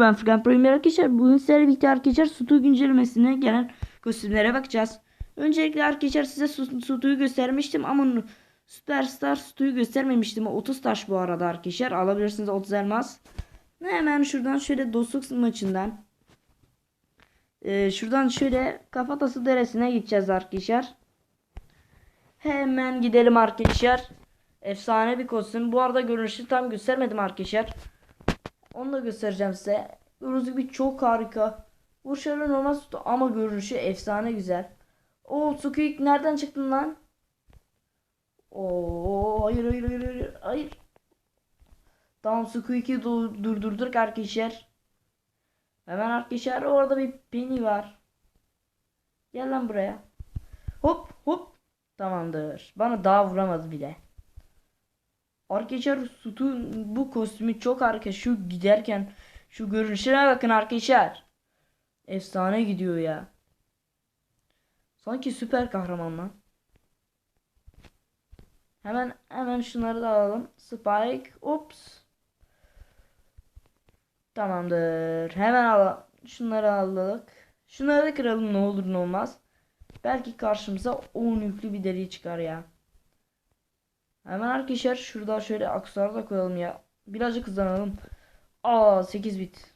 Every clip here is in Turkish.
Ben Furkan Premier arkadaşlar. Bugün sizlerle birlikte arkadaşlar Sutu güncellemesine gelen kostümlere bakacağız. Öncelikle arkadaşlar size Su- Sutu'yu göstermiştim ama Superstar Sutu'yu göstermemiştim. 30 taş bu arada arkadaşlar. Alabilirsiniz 30 elmas. Hemen şuradan şöyle dostluk maçından. Ee, şuradan şöyle kafatası deresine gideceğiz arkadaşlar. Hemen gidelim arkadaşlar. Efsane bir kostüm. Bu arada görünüşü tam göstermedim arkadaşlar. Onu da göstereceğim size. Gördüğünüz gibi çok harika. Vuruşları normal tuttu ama görünüşü efsane güzel. O Squeak nereden çıktın lan? Oo hayır hayır hayır hayır. hayır. Tamam du- durdurduk arkadaşlar. Hemen arkadaşlar orada bir Penny var. Gel lan buraya. Hop hop. Tamamdır. Bana daha vuramadı bile. Arkadaşlar Sutu bu kostümü çok harika. Şu giderken şu görünüşüne bakın arkadaşlar. Efsane gidiyor ya. Sanki süper kahraman lan. Hemen hemen şunları da alalım. Spike. Ops. Tamamdır. Hemen alalım. Şunları aldık. Şunları da kıralım ne olur ne olmaz. Belki karşımıza 10 yüklü bir deri çıkar ya. Hemen arkadaşlar şurada şöyle aksesuar da koyalım ya. Birazcık hızlanalım. Aa 8 bit.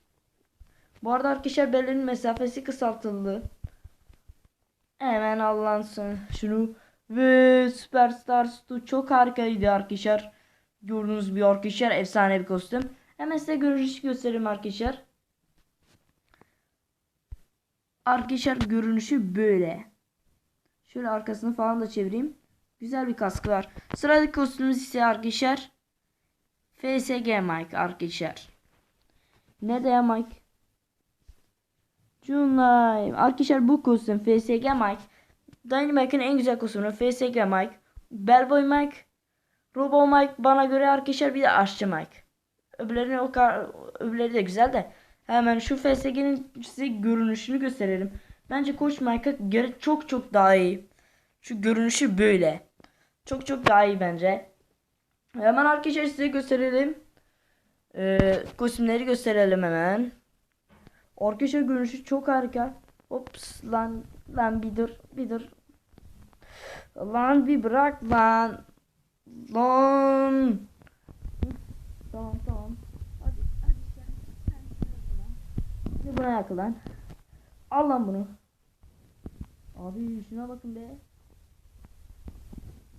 Bu arada arkadaşlar bellerin mesafesi kısaltıldı. Hemen allansın şunu. Ve Superstar Stu çok harikaydı arkadaşlar. Gördüğünüz bir arkadaşlar efsane bir kostüm. Hemen size görünüşü göstereyim arkadaşlar. Arkadaşlar görünüşü böyle. Şöyle arkasını falan da çevireyim. Güzel bir kaskı var. Sıradaki kostümümüz ise arkadaşlar FSG Mike arkadaşlar. Ne de Mike? Junlime. Arkadaşlar bu kostüm FSG Mike. Dynamite'ın en güzel kostümü FSG Mike. Bellboy Mike. Robo Mike bana göre arkadaşlar bir de aşçı Mike. Öbürleri o kadar öbürleri de güzel de. Hemen şu FSG'nin size görünüşünü gösterelim. Bence Koç Mike'a göre çok çok daha iyi. Şu görünüşü böyle. Çok çok daha iyi bence. Hemen arkadaşlar size gösterelim. Ee, kostümleri gösterelim hemen. Arkadaşlar görünüşü çok harika. Ops lan lan bir dur bir dur. Lan bir bırak lan. Lan. Tamam tamam. Hadi hadi sen sen şuna yakılan. Al lan bunu. Abi şuna bakın be.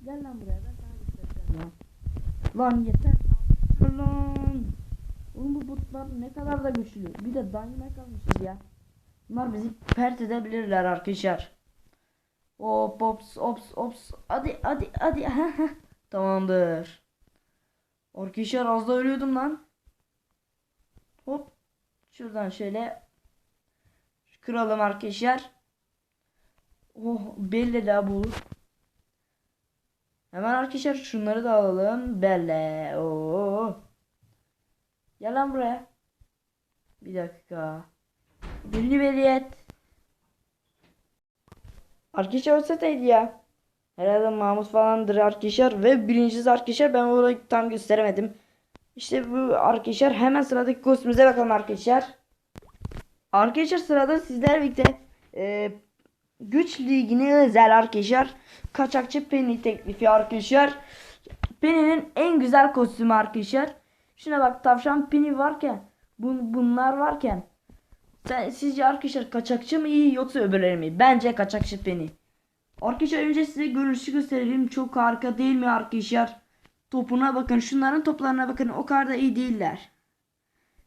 Gel lan buraya ben sana göstereceğim lan. Lan yeter. Lan. Oğlum bu botlar ne kadar da güçlü. Bir de dynamite almışız ya. Bunlar bizi pert edebilirler arkadaşlar. Hop ops ops ops. Hadi hadi hadi. Tamamdır. Arkadaşlar az da ölüyordum lan. Hop. Şuradan şöyle kıralım arkadaşlar. Oh belli la bu. Hemen arkadaşlar şunları da alalım. Belle. Oo. Gel lan buraya. Bir dakika. Birini belli et. Arkadaşlar o ya. Herhalde Mahmut falandır arkadaşlar. Ve birincisi arkadaşlar ben orayı tam gösteremedim. İşte bu arkadaşlar hemen sıradaki kostümüze bakalım arkadaşlar. Arkadaşlar sırada sizler birlikte e, güç ligine özel arkadaşlar kaçakçı Penny teklifi arkadaşlar. Penny'nin en güzel kostümü arkadaşlar. Şuna bak tavşan Penny varken bun, bunlar varken sen, sizce arkadaşlar kaçakçı mı iyi yoksa öbürleri mi? Bence kaçakçı Penny. Arkadaşlar önce size görünüşü gösterelim. Çok harika değil mi arkadaşlar? Topuna bakın. Şunların toplarına bakın. O kadar da iyi değiller.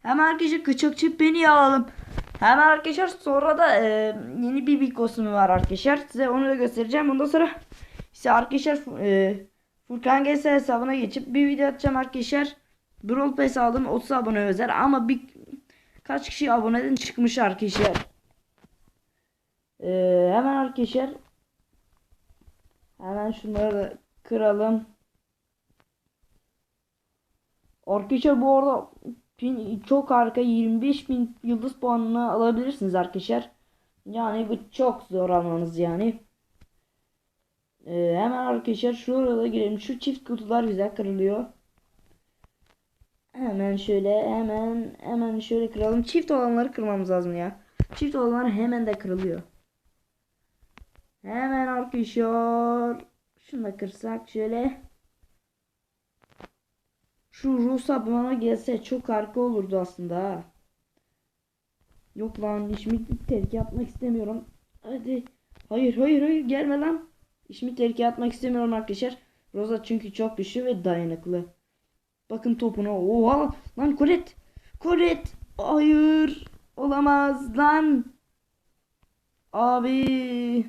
Hemen arkadaşlar kaçakçı Penny'yi alalım. Hemen arkadaşlar sonra da e, yeni bir bir kostümü var arkadaşlar. Size onu da göstereceğim. Ondan sonra işte arkadaşlar e, Furkan GS hesabına geçip bir video atacağım arkadaşlar. Brawl Pass aldım 30 abone özel ama bir kaç kişi aboneden çıkmış arkadaşlar. E, hemen arkadaşlar hemen şunları da kıralım. Arkadaşlar bu arada çok harika 25 bin yıldız puanını alabilirsiniz arkadaşlar. Yani bu çok zor almanız yani. Ee, hemen arkadaşlar şuraya da girelim. Şu çift kutular güzel kırılıyor. Hemen şöyle hemen hemen şöyle kıralım. Çift olanları kırmamız lazım ya. Çift olanlar hemen de kırılıyor. Hemen arkadaşlar. Şunu da kırsak şöyle. Şu Rusa bana gelse çok harika olurdu aslında ha. Yok lan işimi terk atmak istemiyorum. Hadi. Hayır hayır hayır gelme lan. İşimi terk atmak istemiyorum arkadaşlar. Rosa çünkü çok güçlü ve dayanıklı. Bakın topuna. Oha lan Colette. Colette. Hayır. Olamaz lan. Abi.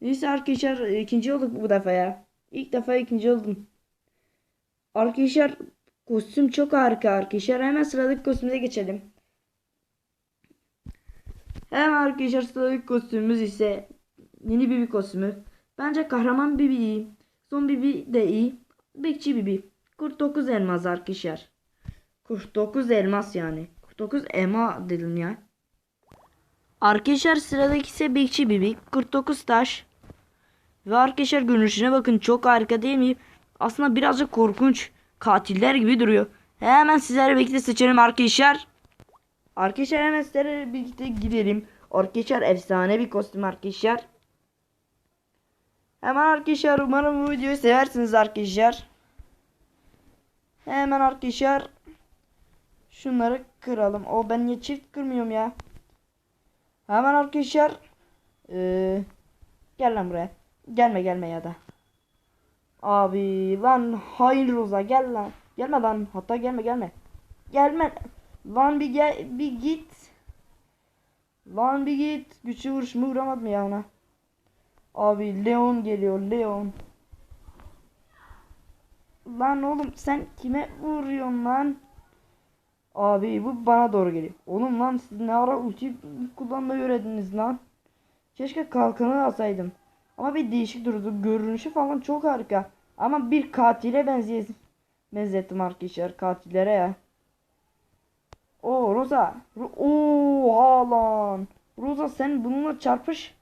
Neyse arkadaşlar ikinci olduk bu defa ya. İlk defa ikinci oldum. Arkadaşlar kostüm çok harika arkadaşlar. Hemen sıradaki kostümüze geçelim. Hemen arkadaşlar sıradaki kostümümüz ise yeni Bibi kostümü. Bence kahraman Bibi iyi. Son Bibi de iyi. Bekçi Bibi. 49 elmas arkadaşlar. 49 elmas yani. 49 ema dedim ya. Arkadaşlar sıradaki ise Bekçi Bibi. 49 taş. Ve arkadaşlar görünüşüne bakın çok harika değil mi? Aslında birazcık korkunç. Katiller gibi duruyor. Hemen sizlerle birlikte seçelim arkadaşlar. Arkadaşlar hemen sizlerle birlikte gidelim. Arkadaşlar efsane bir kostüm arkadaşlar. Hemen arkadaşlar umarım bu videoyu seversiniz arkadaşlar. Hemen arkadaşlar şunları kıralım. O ben niye çift kırmıyorum ya? Hemen arkadaşlar ee, gel lan buraya. Gelme gelme ya da. Abi lan hayır Roza gel lan. Gelme lan hatta gelme gelme. Gelme. Lan bir gel bir git. Lan bir git. Güçlü vuruş mu vuramadım ya ona. Abi Leon geliyor Leon. Lan oğlum sen kime vuruyorsun lan? Abi bu bana doğru geliyor. Oğlum lan siz ne ara ulti kullanmayı öğrendiniz lan. Keşke kalkanı alsaydım. Ama bir değişik durdu. Görünüşü falan çok harika. Ama bir katile benziyor. Benzettim arkadaşlar katillere ya. O Rosa. Ro Oha lan. Rosa sen bununla çarpış.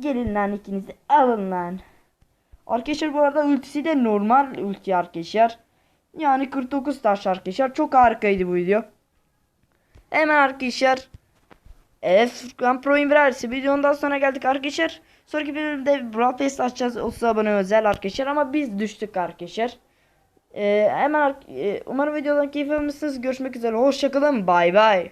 Gelin lan ikiniz de alın lan. Arkadaşlar bu arada ultisi de normal ulti arkadaşlar. Yani 49 taş arkadaşlar. Çok harikaydı bu video. Hemen arkadaşlar. Evet Furkan Pro Inverse videonun sonra geldik arkadaşlar. Sonraki bölümde Brawl Pass açacağız 30 abone özel arkadaşlar ama biz düştük arkadaşlar. Ee, hemen e, umarım videodan keyif almışsınız. Görüşmek üzere. Hoşçakalın. Bay bay.